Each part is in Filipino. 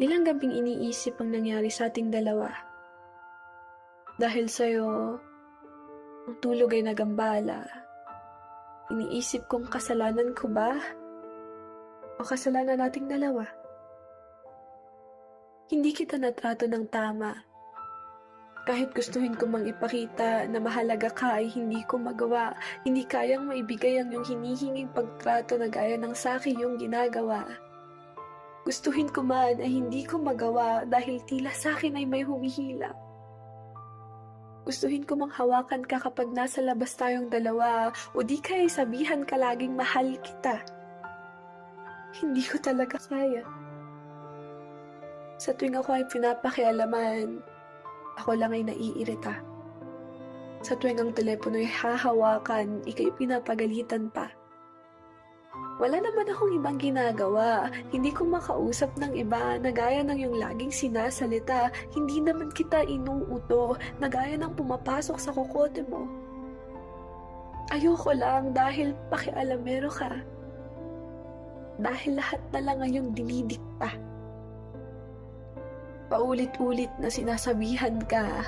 Ilang gabing iniisip ang nangyari sa ating dalawa. Dahil sa'yo, ang tulog ay nagambala. Iniisip kong kasalanan ko ba? O kasalanan nating dalawa? Hindi kita natrato ng tama. Kahit gustuhin ko mang ipakita na mahalaga ka ay hindi ko magawa. Hindi kayang maibigay ang iyong hinihinging pagtrato na gaya ng sa akin yung ginagawa. Gustuhin ko man ay hindi ko magawa dahil tila sa akin ay may humihila. Gustuhin ko mang hawakan ka kapag nasa labas tayong dalawa o di kaya sabihan ka laging mahal kita. Hindi ko talaga kaya. Sa tuwing ako ay pinapakialaman, ako lang ay naiirita. Sa tuwing ang telepono ay hahawakan, ikay pinapagalitan pa. Wala naman akong ibang ginagawa. Hindi ko makausap ng iba na gaya ng yung laging sinasalita. Hindi naman kita inuuto na gaya ng pumapasok sa kokote mo. Ayoko lang dahil pakialamero ka. Dahil lahat na lang ang yung dinidikta. Paulit-ulit na sinasabihan ka.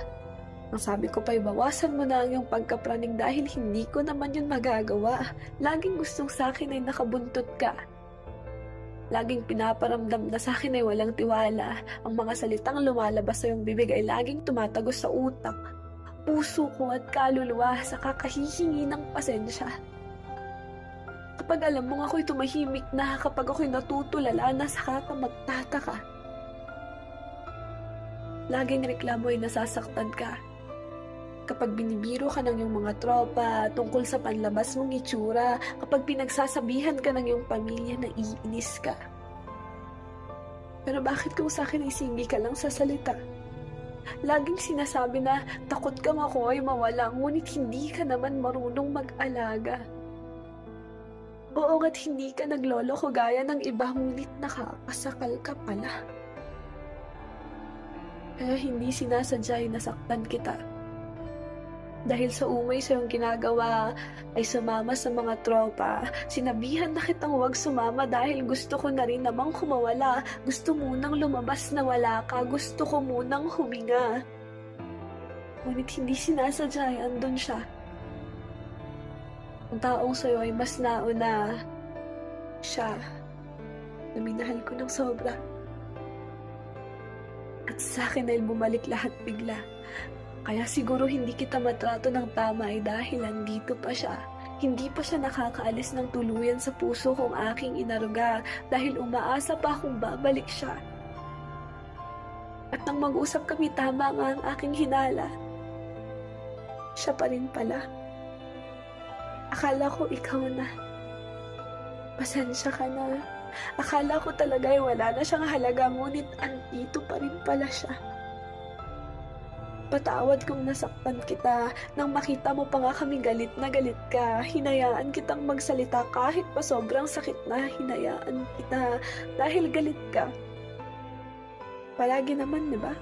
Ang sabi ko pa'y bawasan mo na ang iyong pagkapraning dahil hindi ko naman yun magagawa. Laging gustong sa akin ay nakabuntot ka. Laging pinaparamdam na sa akin ay walang tiwala. Ang mga salitang lumalabas sa iyong bibig ay laging tumatagos sa utak, puso ko at kaluluwa sa kakahihingi ng pasensya. Kapag alam mong ako'y tumahimik na, kapag ako'y natutulala na, saka ka magtataka. Laging reklamo ay nasasaktan ka. Kapag binibiro ka ng iyong mga tropa tungkol sa panlabas mong itsura, kapag pinagsasabihan ka ng iyong pamilya na iinis ka. Pero bakit kung sa akin ay singi ka lang sa salita? Laging sinasabi na takot kang ako ay mawala, ngunit hindi ka naman marunong mag-alaga. Oo nga't hindi ka naglolo ko gaya ng iba, ngunit nakakasakal ka pala. Kaya hindi sinasadya ay nasaktan kita. Dahil sa umay sa iyong ginagawa ay sumama sa mga tropa. Sinabihan na kitang huwag sumama dahil gusto ko na rin namang kumawala. Gusto munang lumabas na wala ka. Gusto ko munang huminga. Ngunit hindi sinasadya ay andun siya. Ang taong sa'yo ay mas nauna siya na minahal ko ng sobra. At sa akin ay bumalik lahat bigla. Kaya siguro hindi kita matrato ng tama ay dahil andito pa siya. Hindi pa siya nakakaalis ng tuluyan sa puso kong aking inaruga dahil umaasa pa akong babalik siya. At nang mag-usap kami tama nga ang aking hinala, siya pa rin pala. Akala ko ikaw na. Pasensya ka na. Akala ko talaga ay wala na siyang halaga ngunit andito pa rin pala siya. Patawad kung nasaktan kita nang makita mo pa nga kami galit na galit ka. Hinayaan kitang magsalita kahit pa sobrang sakit na hinayaan kita dahil galit ka. Palagi naman, di ba?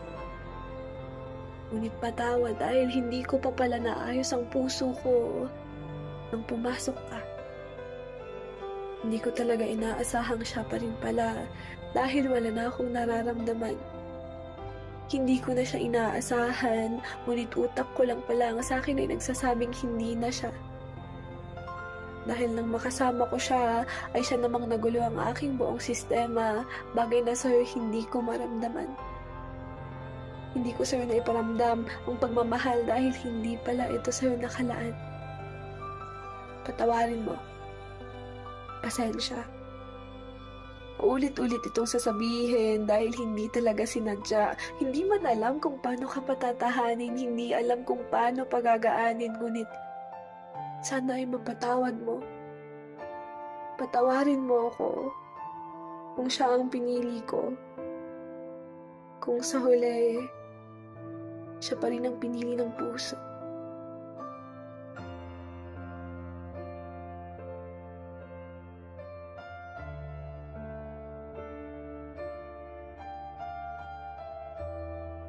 Ngunit patawad dahil hindi ko pa pala naayos ang puso ko nang pumasok ka. Hindi ko talaga inaasahang siya pa rin pala dahil wala na akong nararamdaman. Hindi ko na siya inaasahan, ngunit utak ko lang pala ang sa akin ay nagsasabing hindi na siya. Dahil nang makasama ko siya, ay siya namang nagulo ang aking buong sistema, bagay na sa'yo hindi ko maramdaman. Hindi ko sa'yo na iparamdam ang pagmamahal dahil hindi pala ito sa'yo nakalaan. Patawarin mo. Pasensya. Ulit-ulit itong sasabihin dahil hindi talaga sinadya. Hindi man alam kung paano ka patatahanin, hindi alam kung paano pagagaanin, ngunit sana ay mapatawad mo. Patawarin mo ako kung siya ang pinili ko. Kung sa huli, siya pa rin ang pinili ng puso.